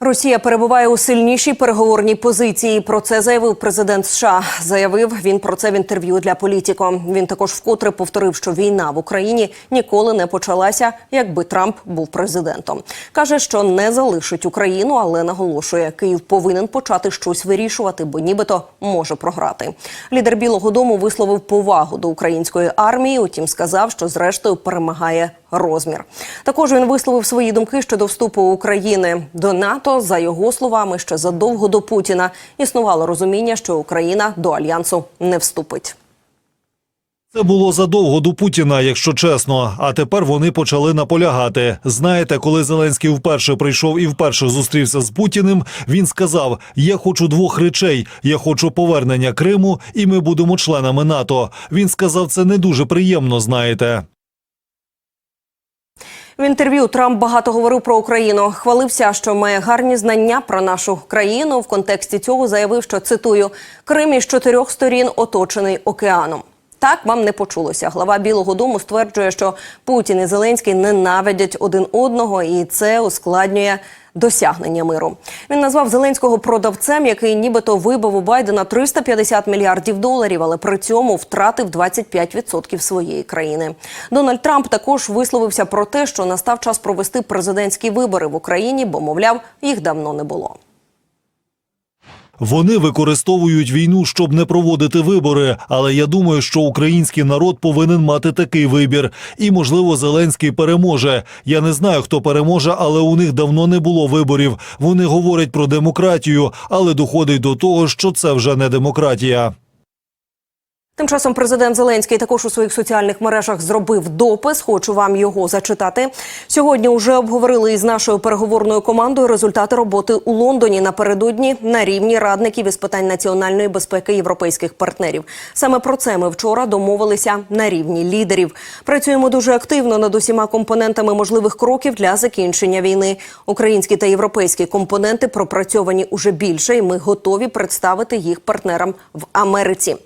Росія перебуває у сильнішій переговорній позиції. Про це заявив президент США. Заявив він про це в інтерв'ю для політіко. Він також вкотре повторив, що війна в Україні ніколи не почалася, якби Трамп був президентом. каже, що не залишить Україну, але наголошує, Київ повинен почати щось вирішувати, бо нібито може програти. Лідер Білого Дому висловив повагу до української армії. Утім, сказав, що зрештою перемагає розмір. Також він висловив свої думки щодо вступу України до НАТО. За його словами, ще задовго до Путіна існувало розуміння, що Україна до альянсу не вступить. Це було задовго до Путіна, якщо чесно. А тепер вони почали наполягати. Знаєте, коли Зеленський вперше прийшов і вперше зустрівся з Путіним, він сказав: Я хочу двох речей: я хочу повернення Криму, і ми будемо членами НАТО. Він сказав, це не дуже приємно, знаєте. В інтерв'ю Трамп багато говорив про Україну. Хвалився, що має гарні знання про нашу країну. В контексті цього заявив, що цитую: Крим із чотирьох сторін оточений океаном. Так вам не почулося. Глава Білого Дому стверджує, що Путін і Зеленський ненавидять один одного, і це ускладнює досягнення миру. Він назвав Зеленського продавцем, який нібито вибив у Байдена 350 мільярдів доларів, але при цьому втратив 25% своєї країни. Дональд Трамп також висловився про те, що настав час провести президентські вибори в Україні, бо мовляв, їх давно не було. Вони використовують війну, щоб не проводити вибори. Але я думаю, що український народ повинен мати такий вибір. І, можливо, Зеленський переможе. Я не знаю, хто переможе, але у них давно не було виборів. Вони говорять про демократію, але доходить до того, що це вже не демократія. Тим часом президент Зеленський також у своїх соціальних мережах зробив допис. Хочу вам його зачитати. Сьогодні вже обговорили із нашою переговорною командою результати роботи у Лондоні напередодні на рівні радників із питань національної безпеки європейських партнерів. Саме про це ми вчора домовилися на рівні лідерів. Працюємо дуже активно над усіма компонентами можливих кроків для закінчення війни. Українські та європейські компоненти пропрацьовані уже більше, і ми готові представити їх партнерам в Америці.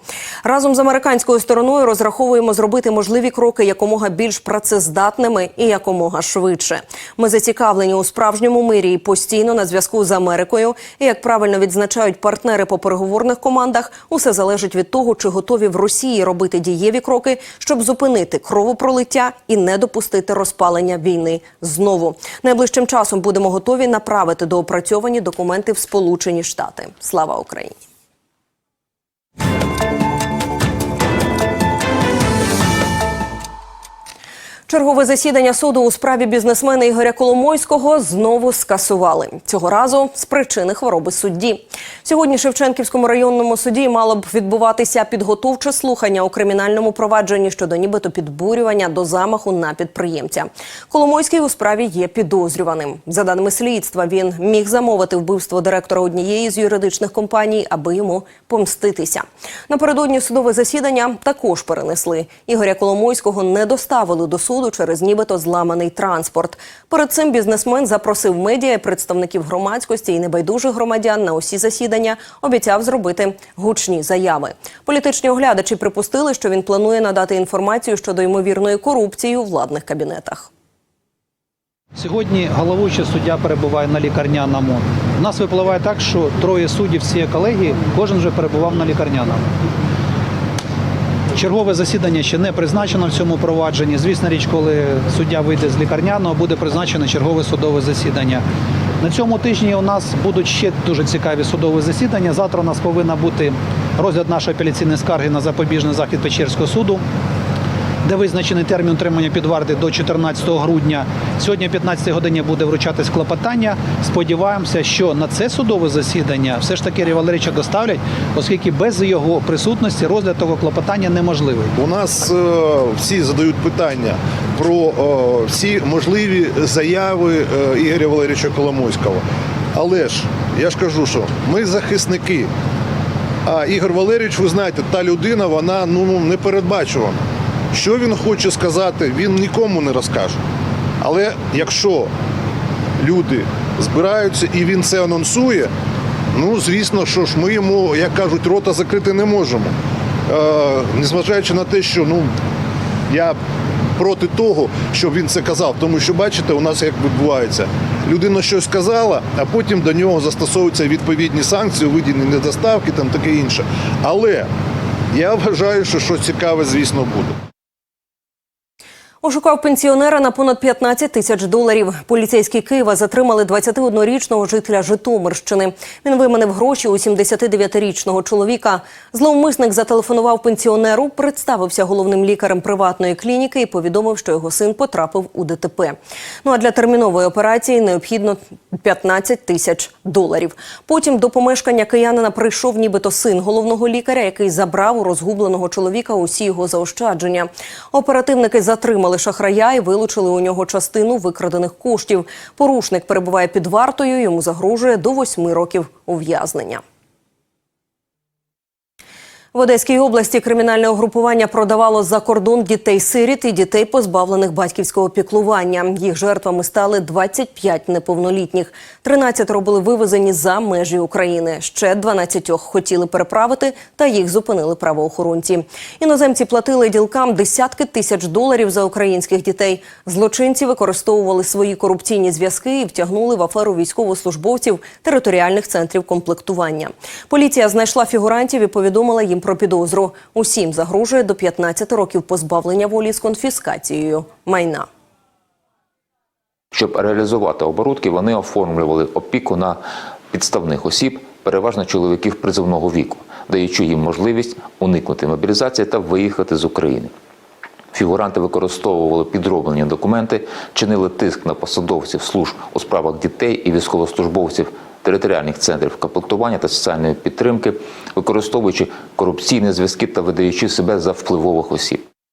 Разом з американською стороною розраховуємо зробити можливі кроки якомога більш працездатними і якомога швидше. Ми зацікавлені у справжньому мирі і постійно на зв'язку з Америкою. І як правильно відзначають партнери по переговорних командах, усе залежить від того, чи готові в Росії робити дієві кроки, щоб зупинити кровопролиття і не допустити розпалення війни знову. Найближчим часом будемо готові направити доопрацьовані документи в Сполучені Штати. Слава Україні! Чергове засідання суду у справі бізнесмена Ігоря Коломойського знову скасували цього разу з причини хвороби судді. Сьогодні Шевченківському районному суді мало б відбуватися підготовче слухання у кримінальному провадженні щодо нібито підбурювання до замаху на підприємця. Коломойський у справі є підозрюваним. За даними слідства, він міг замовити вбивство директора однієї з юридичних компаній, аби йому помститися. Напередодні судове засідання також перенесли. Ігоря Коломойського не доставили до суду через нібито зламаний транспорт. Перед цим бізнесмен запросив медіа, представників громадськості і небайдужих громадян на усі засідання. Обіцяв зробити гучні заяви. Політичні оглядачі припустили, що він планує надати інформацію щодо ймовірної корупції у владних кабінетах. Сьогодні головуючий суддя перебуває на лікарняному. У нас випливає так, що троє суддів всі колеги, кожен вже перебував на лікарняному. Чергове засідання ще не призначено в цьому провадженні. Звісно річ, коли суддя вийде з лікарняного, буде призначено чергове судове засідання. На цьому тижні у нас будуть ще дуже цікаві судові засідання. Завтра у нас повинна бути розгляд нашої апеляційної скарги на запобіжний захід Печерського суду де визначений термін утримання під варти до 14 грудня. Сьогодні о 15 годині буде вручатись клопотання. Сподіваємося, що на це судове засідання все ж таки Валерійовича доставлять, оскільки без його присутності розгляд того клопотання неможливий. У нас е, всі задають питання про е, всі можливі заяви е, Ігоря Валерійовича Коломойського. Але ж я ж кажу, що ми захисники. А Ігор Валерійович, ви знаєте, та людина, вона ну, ну не передбачувана. Що він хоче сказати, він нікому не розкаже. Але якщо люди збираються і він це анонсує, ну звісно, що ж ми йому, як кажуть, рота закрити не можемо. Е, незважаючи на те, що ну, я проти того, щоб він це казав. Тому що бачите, у нас як відбувається. Людина щось сказала, а потім до нього застосовуються відповідні санкції у недоставки, там таке інше. Але я вважаю, що щось цікаве, звісно, буде. Ошукав пенсіонера на понад 15 тисяч доларів. Поліцейські Києва затримали 21-річного жителя Житомирщини. Він виманив гроші у 79-річного чоловіка. Зловмисник зателефонував пенсіонеру, представився головним лікарем приватної клініки і повідомив, що його син потрапив у ДТП. Ну а для термінової операції необхідно 15 тисяч доларів. Потім до помешкання киянина прийшов нібито син головного лікаря, який забрав у розгубленого чоловіка усі його заощадження. Оперативники затримали шахрая і вилучили у нього частину викрадених коштів. Порушник перебуває під вартою. Йому загрожує до восьми років ув'язнення. В Одеській області кримінальне угрупування продавало за кордон дітей-сиріт і дітей, позбавлених батьківського піклування. Їх жертвами стали 25 неповнолітніх. 13 були вивезені за межі України. Ще 12 хотіли переправити, та їх зупинили правоохоронці. Іноземці платили ділкам десятки тисяч доларів за українських дітей. Злочинці використовували свої корупційні зв'язки і втягнули в аферу військовослужбовців територіальних центрів комплектування. Поліція знайшла фігурантів і повідомила їм про підозру. Усім загрожує до 15 років позбавлення волі з конфіскацією майна. Щоб реалізувати оборудки, вони оформлювали опіку на підставних осіб, переважно чоловіків призовного віку, даючи їм можливість уникнути мобілізації та виїхати з України. Фігуранти використовували підроблені документи, чинили тиск на посадовців служб у справах дітей і військовослужбовців територіальних центрів комплектування та соціальної підтримки, використовуючи корупційні зв'язки та видаючи себе за впливових осіб.